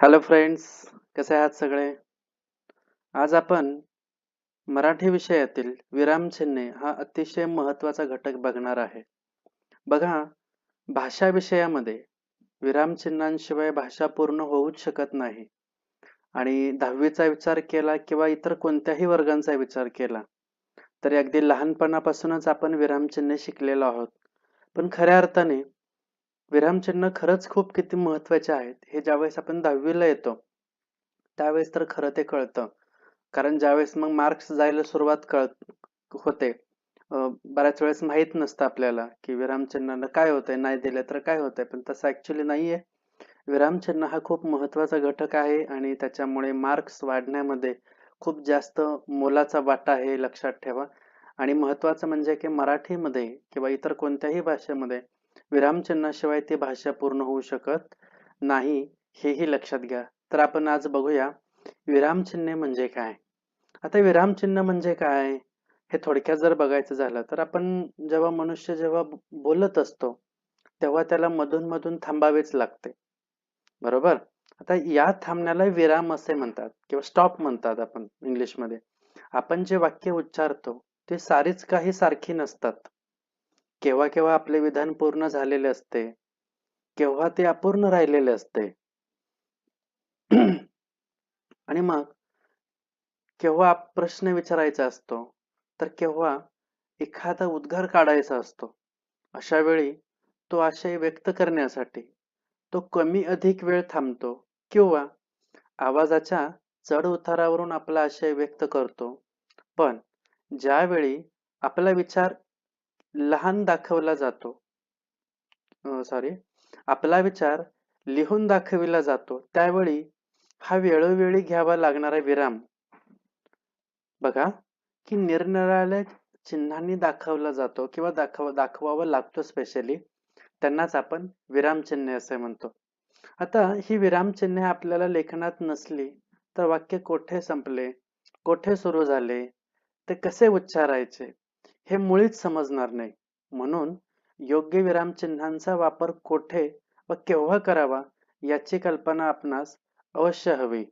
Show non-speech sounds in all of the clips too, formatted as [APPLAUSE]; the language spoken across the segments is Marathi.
हॅलो फ्रेंड्स कसे आहात सगळे? आज आपण मराठी विषयातील विरामचिन्हे हा अतिशय महत्त्वाचा घटक बघणार आहे. बघा भाषा विषयामध्ये विरामचिन्हांशिवाय भाषा पूर्ण होऊच शकत नाही. आणि दहावीचा विचार केला किंवा इतर कोणत्याही वर्गांचा विचार केला तरी अगदी लहानपणापासूनच आपण विरामचिन्हे शिकलेलो आहोत. पण खऱ्या अर्थाने विरामचिन्ह खरंच खूप किती महत्त्वाचे आहेत हे ज्यावेळेस आपण दहावीला येतो त्यावेळेस तर खरं ते कळतं. कारण ज्यावेळेस मग मार्क्स जायला सुरुवात कळत होते बऱ्याच वेळेस माहीत नसतं आपल्याला की विरामचिन्हानं काय होतंय नाही दिले तर काय होतंय पण तसं ऍक्च्युली नाहीये. विरामचिन्ह हा खूप महत्त्वाचा घटक आहे आणि त्याच्यामुळे मार्क्स वाढण्यामध्ये खूप जास्त मोलाचा वाटा आहे लक्षात ठेवा. आणि महत्वाचं म्हणजे की मराठीमध्ये किंवा इतर कोणत्याही भाषेमध्ये विरामचिन्हाशिवाय ती भाषा पूर्ण होऊ शकत नाही हेही लक्षात घ्या. तर आपण आज बघूया विरामचिन्हे म्हणजे काय? आता विरामचिन्ह म्हणजे काय? हे थोडक्यात जर बघायचं झालं तर आपण जेव्हा मनुष्य जेव्हा बोलत असतो तेव्हा त्याला मधून मधून थांबावेच लागते. बरोबर? आता या थांबण्याला विराम असे म्हणतात किंवा स्टॉप म्हणतात आपण इंग्लिशमध्ये. आपण जे वाक्य उच्चारतो ते सारीच काही सारखी नसतात. केव्हा केव्हा आपले विधान पूर्ण झालेले असते केव्हा ते अपूर्ण राहिलेले असते. [CLEARS THROAT] आणि मग केव्हा प्रश्न विचारायचा असतो तर केव्हा एखादा उद्गार काढायचा असतो अशा वेळी तो आशय व्यक्त करण्यासाठी तो कमी अधिक वेळ थांबतो किंवा आवाजाच्या चढ उतारावरून आपला आशय व्यक्त करतो. पण ज्यावेळी आपला विचार लहान दाखवला जातो. सॉरी आपला विचार लिहून दाखविला जातो. त्यावेळी हा वेळोवेळी घ्यावा लागणारा विराम. बघा की निरनिराळ्या चिन्हांनी दाखवला जातो किंवा दाखव दाखवावा लागतो स्पेशली त्यांनाच आपण विरामचिन्हे असे म्हणतो. आता ही विरामचिन्हे आपल्याला लेखनात नसली तर वाक्य कोठे संपले? कोठे सुरू झाले? ते कसे उच्चारायचे? हे मुळीच समजणार नाही. म्हणून योग्य विरामचिन्हांचा वापर कोठे व केव्हा करावा याची कल्पना आपणास अवश्य हवी.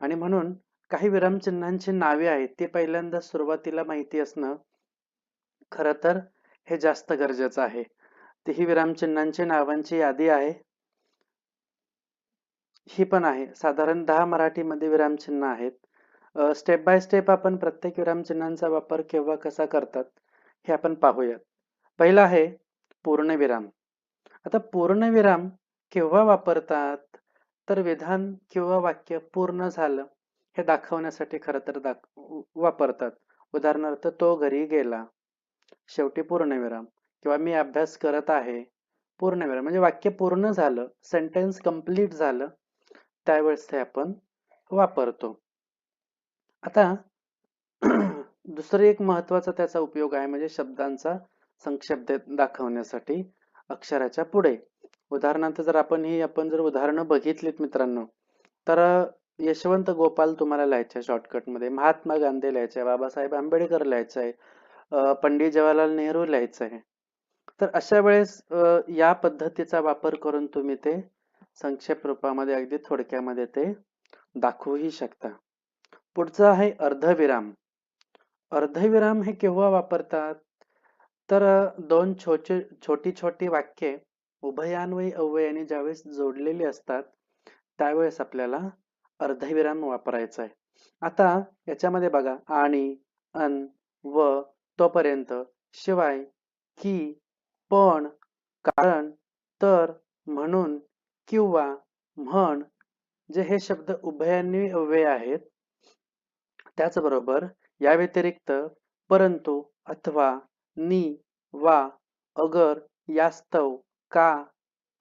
आणि म्हणून काही विरामचिन्हांची नावे आहेत ती पहिल्यांदा सुरुवातीला माहिती असणं खर तर हे जास्त गरजेचं आहे. ती ही विरामचिन्हांची नावांची यादी आहे. ही पण आहे. साधारण दहा मराठीमध्ये विरामचिन्ह आहेत. स्टेप बाय स्टेप आपण प्रत्येक विरामचिन्हांचा वापर केव्हा कसा करतात हे आपण पाहूयात. पहिला आहे पूर्णविराम. आता पूर्णविराम केव्हा वापरतात? तर विधान किंवा वाक्य पूर्ण झालं हे दाखवण्यासाठी खरं तर दाख वापरतात. उदाहरणार्थ तो घरी गेला. शेवटी पूर्णविराम. किंवा मी अभ्यास करत आहे. पूर्णविराम. म्हणजे वाक्य पूर्ण झालं सेंटेन्स कंप्लीट झालं त्यावेळेस ते आपण वापरतो. आता दुसरं एक महत्त्वाचा त्याचा उपयोग आहे म्हणजे शब्दांचा संक्षेप दाखवण्यासाठी अक्षराच्या पुढे. उदाहरणार्थ जर आपण ही आपण जर उदाहरणं बघितलीत मित्रांनो तर यशवंत गोपाल तुम्हाला लिहायचे शॉर्टकटमध्ये महात्मा गांधी लिहायचे बाबासाहेब आंबेडकर लिहायचं आहे पंडित जवाहरलाल नेहरू लिहायचं. आहे तर अशा वेळेस या पद्धतीचा वापर करून तुम्ही ते संक्षेप रूपामध्ये अगदी थोडक्यामध्ये ते दाखवूही शकता. पुढचं आहे अर्धविराम. अर्धविराम हे केव्हा वापरतात? तर दोन छोटे छोटी छोटी वाक्ये उभयान्वयी अव्ययाने ज्यावेळेस जोडलेली असतात त्यावेळेस आपल्याला अर्धविराम वापरायचा आहे. आता याच्यामध्ये बघा आणि अन व तोपर्यंत शिवाय की पण कारण तर म्हणून किंवा म्हण जे हे शब्द उभयान्वयी अव्यय आहेत त्याचबरोबर या व्यतिरिक्त परंतु अथवा नि वा अगर यास्तव का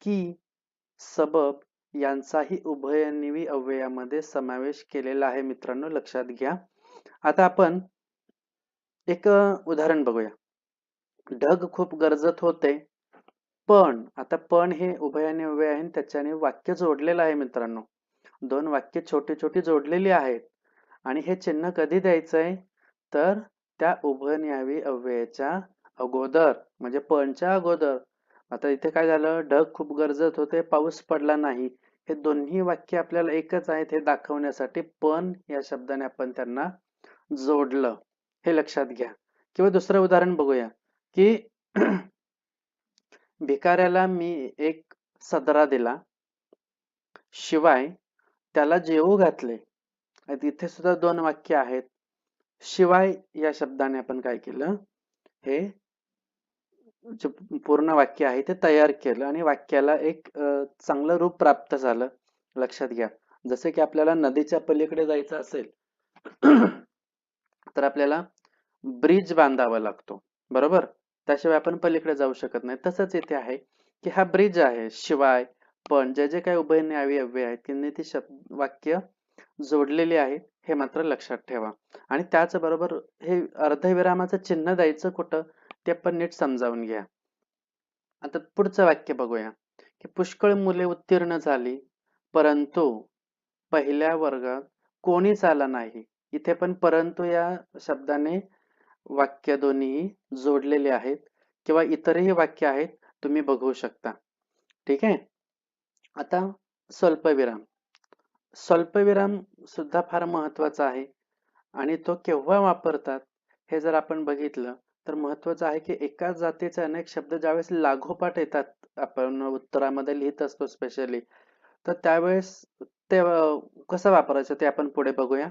की सबब यांचाही उभयनिवी अव्ययामध्ये समावेश केलेला आहे मित्रांनो लक्षात घ्या. आता आपण एक उदाहरण बघूया. ढग खूप गरजत होते. पण आता पण हे उभयाने उभे आहे त्याच्याने वाक्य जोडलेलं आहे मित्रांनो. दोन वाक्य छोटी छोटी जोडलेली आहेत. आणि हे चिन्ह कधी द्यायचंय? तर त्या उभयन्यावी अव्ययाच्या अगोदर म्हणजे पणच्या अगोदर. आता इथे काय झालं? ढग खूप गरजत होते पाऊस पडला नाही. हे दोन्ही वाक्य आपल्याला एकच आहेत हे दाखवण्यासाठी पण या शब्दाने आपण त्यांना जोडलं. हे लक्षात घ्या. किंवा दुसरं उदाहरण बघूया की [CLEARS THROAT] भिकाऱ्याला मी एक सदरा दिला. शिवाय त्याला जेवू घातले. इथे सुद्धा दोन वाक्य आहेत. शिवाय या शब्दाने आपण काय केलं? हे जे पूर्ण वाक्य आहे ते तयार केलं आणि वाक्याला एक चांगलं रूप प्राप्त झालं. लक्षात घ्या. जसे की आपल्याला नदीच्या पलीकडे जायचं असेल तर आपल्याला ब्रिज बांधावा लागतो. बरोबर? त्याशिवाय आपण पलीकडे जाऊ शकत नाही. तसंच इथे आहे की हा ब्रिज आहे. शिवाय पण जे जे काही उभयन्यावी अव्यय आहेत की ती शब्द वाक्य जोडलेली आहेत हे मात्र लक्षात ठेवा. आणि त्याचबरोबर हे अर्धविरामाचं चिन्ह द्यायचं कुठं ते पण नीट समजावून घ्या. आता पुढचं वाक्य बघूया. की पुष्कळ मुले उत्तीर्ण झाली परंतु पहिल्या वर्गात कोणीच आला नाही. इथे पण परंतु या शब्दाने वाक्य दोन्ही जोडलेले आहेत किंवा इतरही वाक्य आहेत तुम्ही बघू शकता. ठीक आहे? आता स्वल्पविराम. स्वल्पविराम सुद्धा फार महत्त्वाचा आहे. आणि तो केव्हा वापरतात हे जर आपण बघितलं तर महत्वाचं आहे की एकाच जातीचे अनेक शब्द ज्यावेळेस लागोपाठ येतात आपण उत्तरामध्ये लिहित असतो स्पेशली तर त्यावेळेस ते कसं वापरायचं ते आपण पुढे बघूया.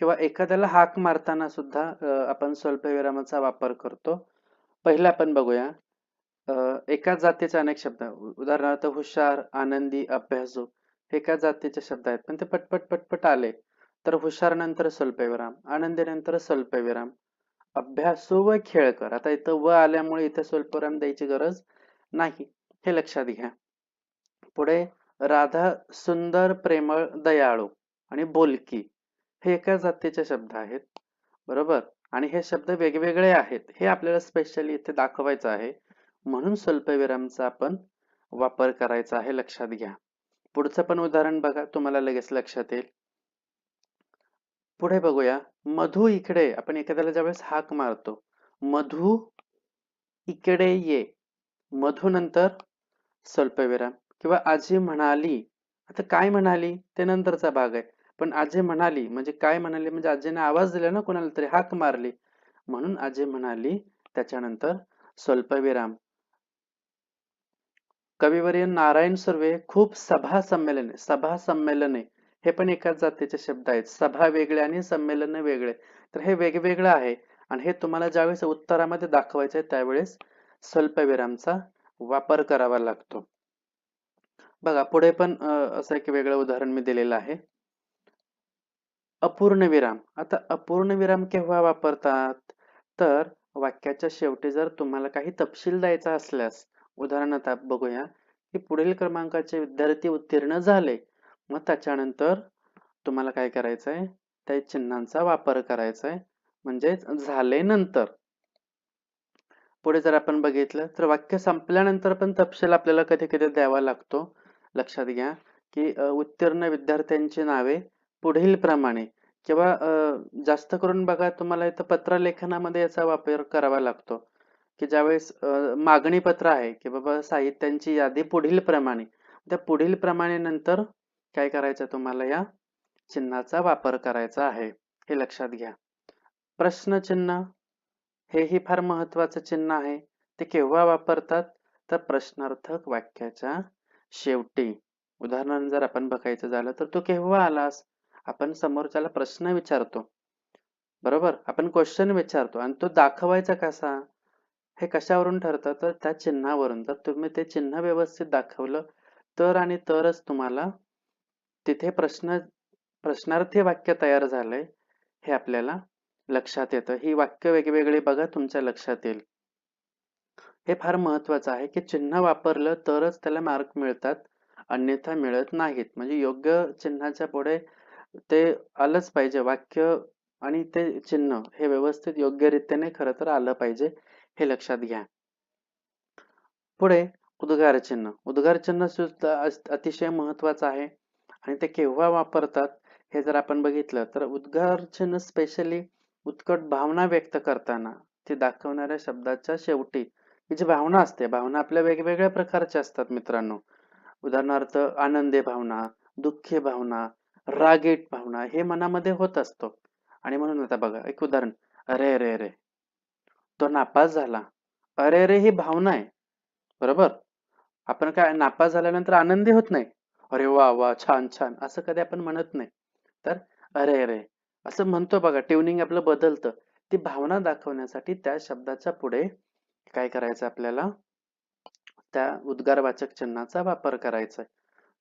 किंवा एखाद्याला हाक मारताना सुद्धा आपण स्वल्पविरामाचा वापर करतो. पहिला आपण बघूया एकाच जातीचे अनेक शब्द उदाहरणार्थ हुशार आनंदी अभ्यासू एका जातीचे शब्द आहेत. पण ते पटपट पटपट आले तर हुशार नंतर स्वल्पविराम आनंदी नंतर स्वल्पविराम अभ्यासू व खेळकर. आता इथं व आल्यामुळे इथे स्वल्पविराम द्यायची गरज नाही हे लक्षात घ्या. पुढे राधा सुंदर प्रेमळ दयाळू आणि बोलकी हे एका जातीचे शब्द आहेत. बरोबर? आणि हे शब्द वेगवेगळे आहेत. हे आपल्याला स्पेशली इथे दाखवायचं आहे. म्हणून स्वल्पविरामचा आपण वापर करायचा आहे लक्षात घ्या. पुढचं पण उदाहरण बघा तुम्हाला लगेच लक्षात येईल. पुढे बघूया. मधू इकडे आपण एखाद्याला ज्यावेळेस हाक मारतो मधू इकडे ये. मधू नंतर स्वल्पविराम. किंवा आजी म्हणाली आता काय म्हणाली? ते नंतरचा भाग आहे. पण आजी म्हणाली म्हणजे काय म्हणाली? म्हणजे आजीने आवाज दिला ना कोणाला तरी हाक मारली. म्हणून आजी म्हणाली त्याच्यानंतर स्वल्पविराम. कविवर्य नारायण सुर्वे खूप सभा संमेलने सभा संमेलने. हे पण एकाच जातीचे शब्द आहेत. सभा वेगळे आणि संमेलन वेगळे. तर हे वेगवेगळं आहे आणि हे तुम्हाला ज्यावेळेस उत्तरामध्ये दाखवायचं आहे त्यावेळेस स्वल्पविरामचा वापर करावा लागतो. बघा पुढे पण असं एक वेगळं उदाहरण मी दिलेलं आहे. अपूर्ण विराम. आता अपूर्ण विराम केव्हा वापरतात? तर वाक्याच्या शेवटी जर तुम्हाला काही तपशील द्यायचा असल्यास उदाहरणार्थ बघूया की पुढील क्रमांकाचे विद्यार्थी उत्तीर्ण झाले. मग त्याच्यानंतर तुम्हाला काय करायचं आहे त्या चिन्हांचा वापर करायचा आहे म्हणजे झाले नंतर. पुढे जर आपण बघितलं तर वाक्य संपल्यानंतर पण तपशील आपल्याला कधी कधी द्यावा लागतो. लक्षात घ्या की उत्तीर्ण विद्यार्थ्यांची नावे पुढील प्रमाणे किंवा जास्त करून बघा तुम्हाला इथं पत्रलेखनामध्ये याचा वापर करावा लागतो. की ज्यावेळेस मागणी पत्र आहे की बाबा साहित्यांची यादी पुढील प्रमाणे त्या पुढील प्रमाणे नंतर काय करायचं तुम्हाला या चिन्हाचा वापर करायचा आहे हे लक्षात घ्या. प्रश्नचिन्ह हेही फार महत्वाचं चिन्ह आहे. ते केव्हा वापरतात? तर प्रश्नार्थक वाक्याच्या शेवटी. उदाहरण जर आपण बघायचं झालं तर तू केव्हा आलास? आपण समोरच्याला प्रश्न विचारतो. बरोबर? आपण क्वेश्चन विचारतो आणि तो दाखवायचा कसा? हे कशावरून ठरतं? तर त्या चिन्हावरून. जर तुम्ही ते चिन्ह व्यवस्थित दाखवलं तर आणि तरच तुम्हाला तिथे प्रश्न प्रश्नार्थी वाक्य तयार झालंय हे आपल्याला लक्षात येतं. ही वाक्य वेगवेगळी बघा तुमच्या लक्षात येईल. हे फार महत्वाचं आहे की चिन्ह वापरलं तरच त्याला मार्क मिळतात अन्यथा मिळत नाहीत. म्हणजे योग्य चिन्हाच्या पुढे ते आलंच पाहिजे. वाक्य आणि ते चिन्ह हे व्यवस्थित योग्य खरं तर आलं पाहिजे. हे लक्षात घ्या. पुढे उद्गार चिन्ह. उद्गार चिन्ह सुद्धा अतिशय महत्वाचं आहे. आणि ते केव्हा वापरतात हे जर आपण बघितलं तर उद्गार चिन्ह स्पेशली उत्कट भावना व्यक्त करताना ते दाखवणाऱ्या शब्दाच्या शेवटी जी भावना असते भावना आपल्या वेगवेगळ्या प्रकारच्या असतात मित्रांनो. उदाहरणार्थ आनंदी भावना दुःखी भावना रागीट भावना हे मनामध्ये होत असतो. आणि म्हणून आता बघा एक उदाहरण अरे अरे अरे. तो नापास झाला. अरे अरे ही भावना आहे. बरोबर? आपण काय नापास झाल्यानंतर आनंदी होत नाही? अरे वा वा छान छान. असं कधी आपण म्हणत नाही. तर अरे अरे असं म्हणतो बघा ट्युनिंग आपलं बदलतं. ती भावना दाखवण्यासाठी त्या शब्दाच्या पुढे काय करायचं आपल्याला? त्या उद्गारवाचक चिन्हाचा वापर करायचा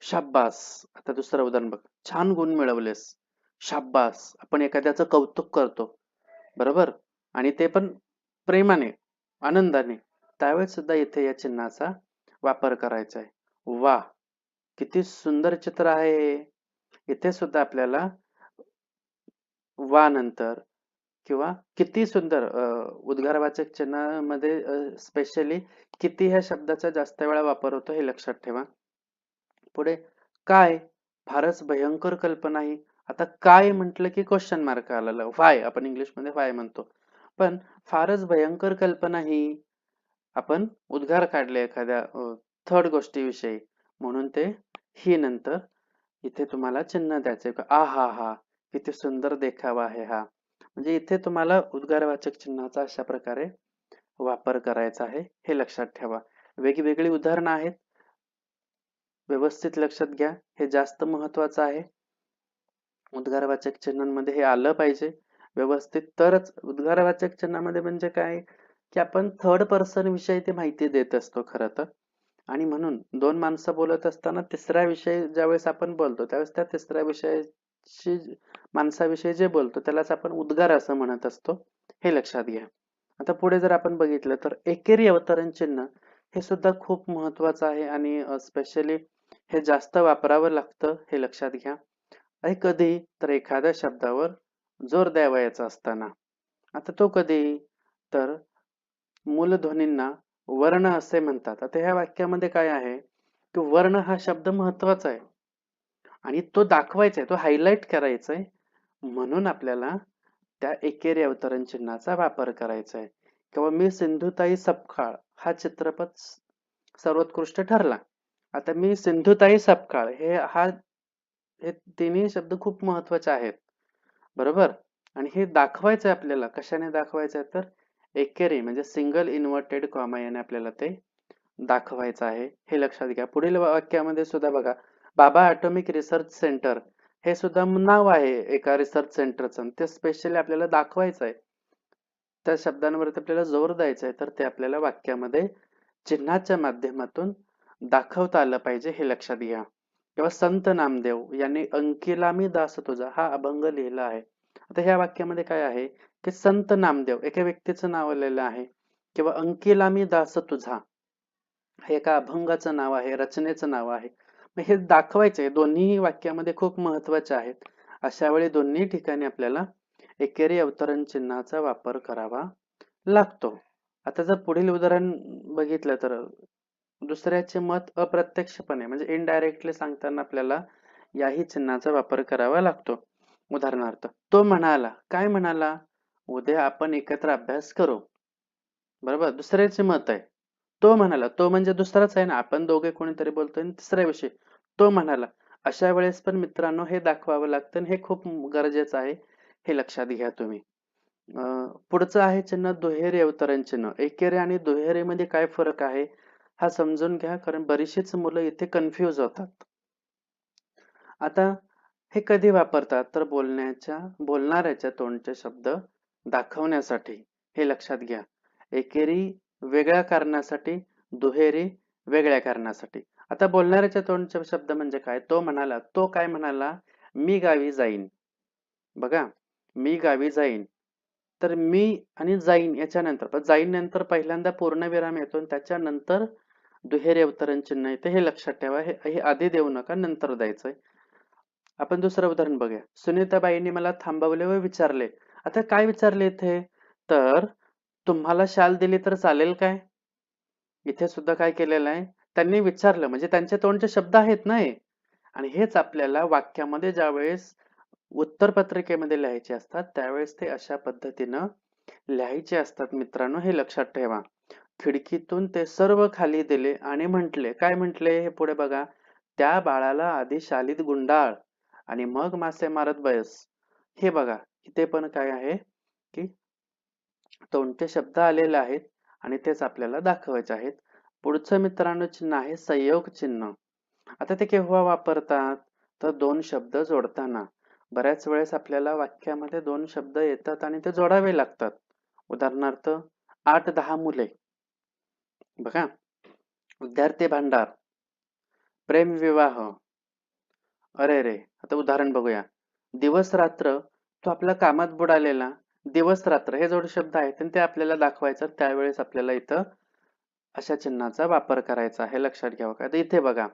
शाब्बास. आता दुसरं उदाहरण बघ. छान गुण मिळवलेस. शाब्बास. आपण एखाद्याचं कौतुक करतो. बरोबर? आणि ते पण प्रेमाने आनंदाने त्यावेळेस सुद्धा इथे या चिन्हाचा वापर करायचा आहे. वा! किती सुंदर चित्र आहे. इथे सुद्धा आपल्याला वा नंतर किंवा किती सुंदर उद्गारवाचक चिन्हामध्ये स्पेशली किती ह्या शब्दाचा जास्त वेळा वापर होतो हे लक्षात ठेवा. पुढे काय? फारच भयंकर कल्पना ही आता काय म्हटलं की क्वेश्चन मार्क आलेला? वाय आपण इंग्लिशमध्ये वाय म्हणतो. पण फारच भयंकर कल्पना ही. आपण उद्गार काढले एखाद्या थर्ड गोष्टीविषयी. म्हणून ते ही नंतर. इथे तुम्हाला चिन्ह द्यायचे आ हा हा किती सुंदर देखावा आहे हा. म्हणजे इथे तुम्हाला उद्गारवाचक चिन्हाचा अशा प्रकारे वापर करायचा आहे. हे लक्षात ठेवा. वेगवेगळी उदाहरणं आहेत. व्यवस्थित लक्षात घ्या. हे जास्त महत्वाचं आहे. उद्गारवाचक चिन्हांमध्ये हे आलं पाहिजे. व्यवस्थित. तरच उद्गारवाचक चिन्हामध्ये म्हणजे काय? की आपण थर्ड पर्सन विषयी ती माहिती देत असतो खरं तर. आणि म्हणून दोन माणसं बोलत असताना तिसऱ्या विषयी ज्यावेळेस आपण बोलतो त्यावेळेस त्या तिसऱ्या विषयाची माणसाविषयी जे बोलतो त्यालाच आपण उद्गार असं म्हणत असतो. हे लक्षात घ्या. आता पुढे जर आपण बघितलं तर एकेरी अवतरण चिन्ह हे सुद्धा खूप महत्वाचं आहे आणि स्पेशली हे जास्त वापरावं लागतं हे लक्षात घ्या. आणि कधी तर एखाद्या शब्दावर जोर द्यावायचा असताना. आता तो कधी? तर मूलध्वनींना वर्ण असे म्हणतात. आता ह्या वाक्यामध्ये काय आहे? की वर्ण हा शब्द महत्त्वाचा आहे. आणि तो दाखवायचा आहे तो हायलाइट करायचा आहे म्हणून आपल्याला त्या एकेरी अवतरण चिन्हाचा वापर करायचा आहे किंवा मी सिंधुताई सपकाळ हा चित्रपट सर्वोत्कृष्ट ठरला. आता मी सिंधुताई सपकाळ हे हा हे तिन्ही शब्द खूप महत्त्वाचे आहेत. बरोबर? आणि हे दाखवायचं आहे आपल्याला. कशाने दाखवायचं आहे तर एकेरी म्हणजे सिंगल इन्व्हर्टेड कॉमा याने आपल्याला ते दाखवायचं आहे. हे लक्षात घ्या. पुढील वाक्यामध्ये सुद्धा बघा. बाबा ॲटॉमिक रिसर्च सेंटर हे सुद्धा नाव आहे एका रिसर्च सेंटरचं ते स्पेशली आपल्याला दाखवायचं आहे. त्या शब्दांवरती आपल्याला जोर द्यायचा आहे. तर ते आपल्याला वाक्यामध्ये चिन्हाच्या माध्यमातून दाखवता आलं पाहिजे हे लक्षात घ्या. किंवा संत नामदेव यांनी अंकिलामी दास तुझा हा अभंग लिहिला आहे. आता ह्या वाक्यामध्ये काय आहे? की संत नामदेव एका व्यक्तीचं नाव आलेलं आहे किंवा अंकिलामी दास तुझा हे एका अभंगाचं नाव आहे रचनेचं नाव आहे. हे दाखवायचे दोन्ही वाक्यामध्ये खूप महत्त्वाचे आहेत. अशा वेळी दोन्ही ठिकाणी आपल्याला एकेरी अवतरण चिन्हाचा वापर करावा लागतो. आता जर पुढील उदाहरण बघितलं तर दुसऱ्याचे मत अप्रत्यक्षपणे म्हणजे इनडायरेक्टली सांगताना आपल्याला याही चिन्हाचा वापर करावा लागतो. उदाहरणार्थ तो म्हणाला काय म्हणाला? उद्या आपण एकत्र अभ्यास करू. बरोबर? दुसऱ्याचे मत आहे. तो म्हणाला तो म्हणजे दुसराच आहे ना आपण दोघे कोणीतरी बोलतोय तिसऱ्या विषयी. तो म्हणाला अशा वेळेस पण मित्रांनो हे दाखवावं लागतं हे खूप गरजेचं आहे हे लक्षात घ्या तुम्ही. पुढचं आहे चिन्ह दुहेरी अवतरण चिन्ह. एकेरी आणि दुहेरीमध्ये काय फरक आहे? हा समजून घ्या कारण बरीचशीच मुलं इथे कन्फ्युज होतात. आता हे कधी वापरतात? तर बोलण्याच्या बोलणाऱ्याच्या तोंडचे शब्द दाखवण्यासाठी हे लक्षात घ्या. एकेरी वेगळ्या कारणासाठी दुहेरी वेगळ्या कारणासाठी. आता बोलणाऱ्याच्या तोंडचे शब्द म्हणजे काय? तो म्हणाला तो काय म्हणाला? मी गावी जाईन. बघा मी गावी जाईन. तर मी आणि जाईन याच्यानंतर जाईन नंतर पहिल्यांदा पूर्णविराम येतो त्याच्यानंतर दुहेरी अवतरण चिन्ह येते हे लक्षात ठेवा हे आधी देऊ नका नंतर द्यायचंय आपण दुसरं उदाहरण बघूया. सुनीताबाईंनी मला थांबवले व विचारले. आता काय विचारले इथे? तर तुम्हाला शाल दिली तर चालेल काय? इथे सुद्धा काय केलेलं आहे? त्यांनी विचारलं म्हणजे त्यांचे तोंडचे शब्द आहेत ना आणि हेच आपल्याला वाक्यामध्ये ज्यावेळेस उत्तर पत्रिकेमध्ये लिहायचे असतात त्यावेळेस ते अशा पद्धतीनं लिहायचे असतात मित्रांनो हे लक्षात ठेवा. खिडकीतून ते सर्व खाली दिले आणि म्हटले काय म्हटले हे पुढे बघा. त्या बाळाला आधी शालीत गुंडाळ आणि मग मासे मारत बयस हे बघा इथे पण काय आहे की तोंडचे शब्द आलेले आहेत आणि तेच आपल्याला दाखवायचे आहेत. पुढचं मित्रांनो चिन्ह आहे संयोग चिन्ह. आता ते केव्हा वापरतात? तर दोन शब्द जोडताना. बऱ्याच वेळेस आपल्याला वाक्यामध्ये दोन शब्द येतात आणि ते जोडावे लागतात. उदाहरणार्थ आठ दहा मुले. बघा. विद्यार्थी भांडार प्रेम विवाह. अरे रे आता उदाहरण बघूया. दिवस रात्र तो आपल्या कामात बुडालेला. दिवस रात्र हे जोड शब्द आहेत आणि ते आपल्याला दाखवायचं त्यावेळेस आपल्याला इथं अशा चिन्हाचा वापर करायचा आहे. लक्षात घ्यावं का? इथे बघा.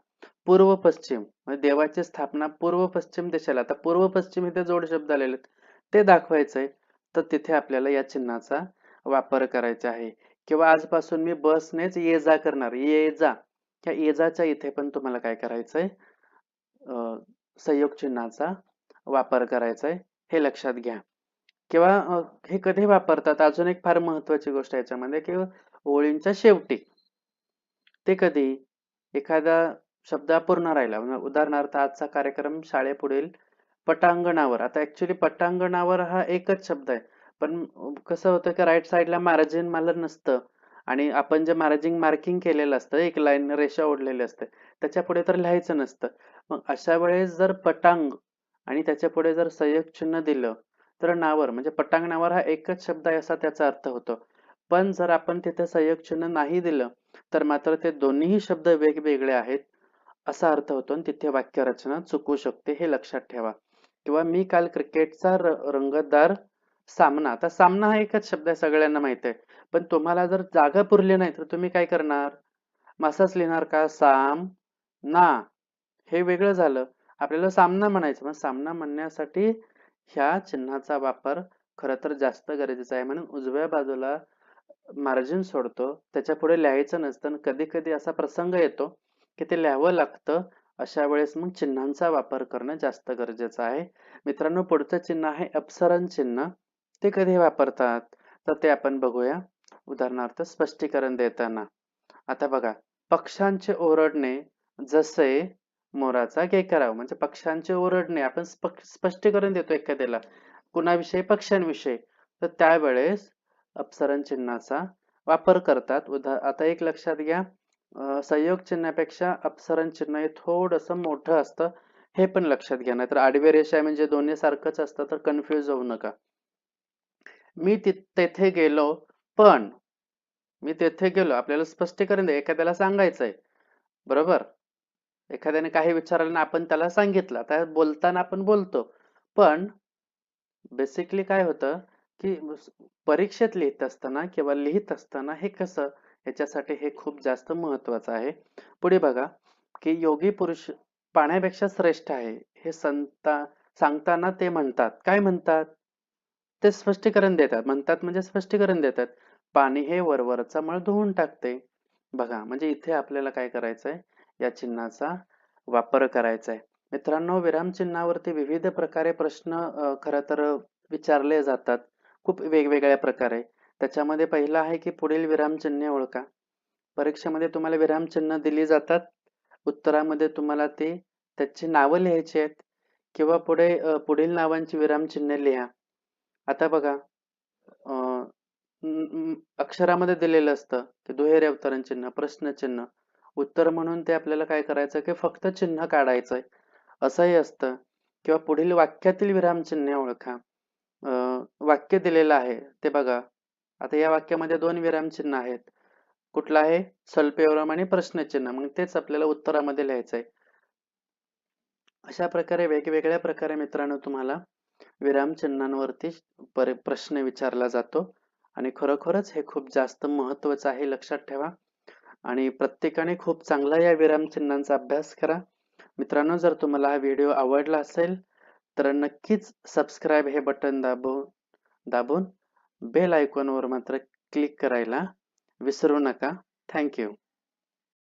पूर्व पश्चिम म्हणजे देवाची स्थापना पूर्व पश्चिम दिशेला. आता पूर्व पश्चिम इथे जोड शब्द आलेले आहेत. ते दाखवायचंय. तर तिथे आपल्याला या चिन्हाचा वापर करायचा आहे. किंवा आजपासून मी बसनेच ये जा करणार ये जा. त्या ये जाच्या इथे पण तुम्हाला काय करायचंय? संयोग चिन्हाचा वापर करायचा आहे हे लक्षात घ्या. किंवा हे कधी वापरतात? अजून एक फार महत्वाची गोष्ट याच्यामध्ये किंवा ओळींच्या शेवटी. ते कधी? एखादा शब्द पूर्ण राहिला म्हणजे उदाहरणार्थ आजचा कार्यक्रम शाळेपुढील पटांगणावर. आता ऍक्च्युली पटांगणावर हा एकच शब्द आहे. पण कसं होतं की राईट साईडला मार्जिन मला नसतं. आणि आपण जे मार्जिंग मार्किंग केलेलं असतं एक लाईन रेषा ओढलेली असते त्याच्या पुढे तर लिहायचं नसतं. मग अशा वेळेस जर पटांग आणि त्याच्या पुढे जर संयोग चिन्ह दिलं तर नावर म्हणजे पटांग नावर हा एकच शब्द आहे असा त्याचा अर्थ होतो. पण जर आपण तिथे संयोग चिन्ह नाही दिलं तर मात्र ते दोन्हीही शब्द वेगवेगळे आहेत असा अर्थ होतो. आणि तिथे वाक्यरचना चुकू शकते हे लक्षात ठेवा. किंवा मी काल क्रिकेटचा रंगतदार सामना. आता सामना हा एकच शब्द आहे सगळ्यांना माहीत आहे. पण तुम्हाला जर जागा पुरली नाही तर तुम्ही काय करणार? मसाच लिहिणार का? साम ना. हे वेगळं झालं. आपल्याला सामना म्हणायचं. मग सामना म्हणण्यासाठी ह्या चिन्हाचा वापर खर तर जास्त गरजेचा आहे. म्हणून उजव्या बाजूला मार्जिन सोडतो. त्याच्या पुढे लिहायचं नसतं. कधी कधी असा प्रसंग येतो की ते लिहावं लागतं. अशा वेळेस मग चिन्हांचा वापर करणं जास्त गरजेचं आहे. मित्रांनो पुढचं चिन्ह आहे अपसरण चिन्ह. ते कधी वापरतात? तर ते आपण बघूया. उदाहरणार्थ स्पष्टीकरण देताना. आता बघा पक्ष्यांचे ओरडणे जसे मोराचा केकराव म्हणजे पक्ष्यांचे ओरडणे आपण स्पष्टीकरण देतो एखाद्याला. कुणाविषयी? पक्ष्यांविषयी. तर त्यावेळेस अपसरण चिन्हाचा वापर करतात. उदा आता एक लक्षात घ्या. संयोग चिन्हापेक्षा अपसरण चिन्ह हे थोडस मोठं असतं हे पण लक्षात घ्या. नाही तर आडवे रेषा म्हणजे दोन्ही सारखंच असतं तर कन्फ्युज होऊ नका. मी तेथे गेलो पण मी तेथे गेलो. आपल्याला स्पष्टीकरण दे एखाद्याला सांगायचंय. बरोबर? एखाद्याने काही विचारलं आपण त्याला सांगितलं. आता बोलताना आपण बोलतो. पण बेसिकली काय होतं की परीक्षेत लिहित असताना किंवा लिहित असताना हे कसं? याच्यासाठी हे खूप जास्त महत्वाचं आहे. पुढे बघा की योगी पुरुष पाण्यापेक्षा श्रेष्ठ आहे. हे संता सांगताना ते म्हणतात. काय म्हणतात? ते स्पष्टीकरण देतात. म्हणतात म्हणजे स्पष्टीकरण देतात. पाणी हे वरवरचा मळ धुवून टाकते. बघा म्हणजे इथे आपल्याला काय करायचंय? या चिन्हाचा वापर करायचा आहे मित्रांनो विराम चिन्हावरती विविध प्रकारे प्रश्न खर तर विचारले जातात. खूप वेगवेगळ्या प्रकारे. त्याच्यामध्ये पहिला आहे की पुढील विरामचिन्हे ओळखा. परीक्षेमध्ये तुम्हाला विरामचिन्ह दिली जातात. उत्तरामध्ये तुम्हाला ते त्याची नावं लिहायची आहेत. किंवा पुढे पुढील नावांची विरामचिन्हे लिहा. आता बघा अक्षरामध्ये दिलेलं असतं की दुहेरी अवतरण चिन्ह प्रश्नचिन्ह उत्तर म्हणून ते आपल्याला काय करायचं की फक्त चिन्ह काढायचंय. असंही असतं. किंवा पुढील वाक्यातील विरामचिन्हे ओळखा. वाक्य दिलेलं आहे ते बघा. आता या वाक्यामध्ये दोन विरामचिन्ह आहेत. कुठलं आहे? स्वल्पविराम आणि प्रश्नचिन्ह मग तेच आपल्याला उत्तरामध्ये लिहायचंय. अशा प्रकारे वेगवेगळ्या प्रकारे मित्रांनो तुम्हाला विरामचिन्हांवरती पर प्रश्न विचारला जातो. आणि खरोखरच हे खूप जास्त महत्वाचं आहे लक्षात ठेवा. आणि प्रत्येकाने खूप चांगला या विरामचिन्हांचा अभ्यास करा. मित्रांनो जर तुम्हाला हा व्हिडिओ आवडला असेल तर नक्कीच सबस्क्राईब हे बटन दाबून दाबून बेल आयकॉनवर मात्र क्लिक करायला विसरू नका. थँक्यू